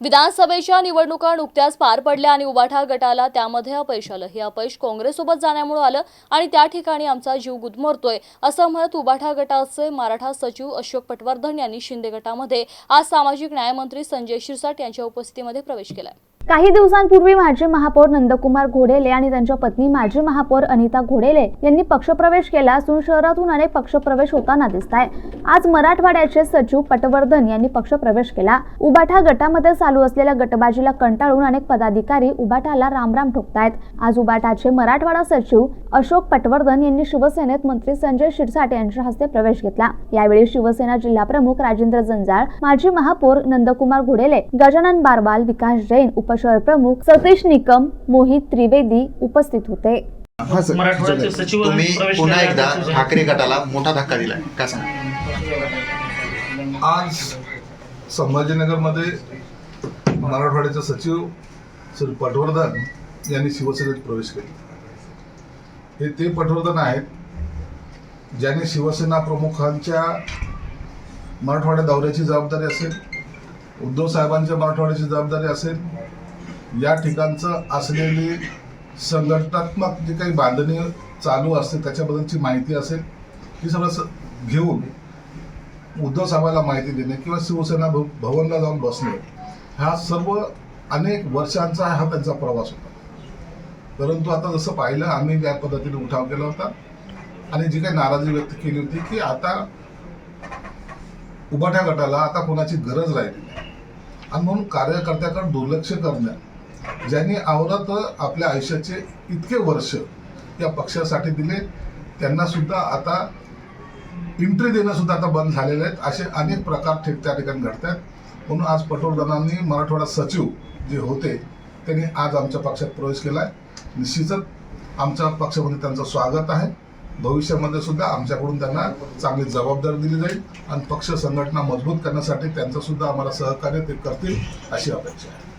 विधानसभेच्या निवडणुका नुकत्याच पार पडल्या आणि उबाठा गटाला त्यामध्ये अपयश आलं. हे अपयश काँग्रेससोबत जाण्यामुळे आलं आणि त्या ठिकाणी आमचा जीव गुदमरतोय असं म्हणत उबाठा गटाचे मराठा सचिव अशोक पटवर्धन यांनी शिंदे गटामध्ये आज सामाजिक न्यायमंत्री संजय शिरसाट यांच्या उपस्थितीमध्ये प्रवेश केलाय. काही दिवसांपूर्वी माजी महापौर नंदकुमार घोडेले आणि त्यांच्या पत्नी माजी महापौर अनिता घोडेले यांनी पक्षप्रवेश केला असून शहरातून अनेक पक्षप्रवेश होताना दिसत आहे. आज मराठवाड्याचे सचिव पटवर्धन यांनी पक्षप्रवेश केला. उबाठा गटामध्ये चालू असलेल्या गटबाजीला कंटाळून अनेक पदाधिकारी उबाटाला रामराम ठोकतायत. आज उबाटाचे मराठवाडा सचिव अशोक पटवर्धन यांनी शिवसेनेत मंत्री संजय शिरसाट यांच्या हस्ते प्रवेश घेतला. यावेळी शिवसेना जिल्हा प्रमुख राजेंद्र जंजाळ माजी महापौर नंदकुमार घोडेले गजानन बारवाल विकास जैन उप उपशहर प्रमुख सतीश निकम मोहित त्रिवेदी उपस्थित होते. हा सर मराठवाड्याचे सचिव तुम्ही प्रवेश पुन्हा केला एकदा. ठाकरे गटाला मोठा धक्का दिलाय. का सांग आज संभाजीनगरमध्ये मराठवाड्याचे सचिव श्री पटवर्धन यांनी शिवसेनेत प्रवेश केला. हे ते पटवर्धन आहेत ज्यांनी शिवसेना प्रमुखांच्या मराठवाड्या दौऱ्याची जबाबदारी असेल उद्धव साहेबांच्या मराठवाड्याची जबाबदारी असेल या ठिकाणचं असलेली संघटनात्मक जी काही बांधणी चालू असते त्याच्याबद्दलची माहिती असेल ती सगळं घेऊन उद्धव साहेबांना माहिती देणे किंवा शिवसेना भवनला जाऊन बसणे हा सर्व अनेक वर्षांचा हा त्यांचा प्रवास होता. परंतु आता जसं पाहिलं आम्ही त्या पद्धतीने उठाव केला होता आणि जी काही नाराजी व्यक्त केली होती की आता उभाठ्या गटाला आता कोणाची गरज राहिली नाही. आणि म्हणून कार्यकर्त्याकडे दुर्लक्ष करणं ज्यांनी आवरत आपल्या आयुष्याचे इतके वर्ष या पक्षासाठी दिले त्यांना सुद्धा आता एंट्री देणं सुद्धा आता बंद झालेले आहेत असे अनेक प्रकार ठीक त्या ठिकाणी घडत आहेत म्हणून आज पटवर्धनांनी मराठवाडा सचिव जे होते त्यांनी आज आमच्या पक्षात प्रवेश केला आहे निश्चितच आमच्या पक्षामध्ये त्यांचं स्वागत आहे. भविष्यामध्ये सुद्धा आमच्याकडून त्यांना चांगली जबाबदारी दिली जाईल आणि पक्ष संघटना मजबूत करण्यासाठी त्यांचं सुद्धा आम्हाला सहकार्य ते करतील अशी अपेक्षा आहे.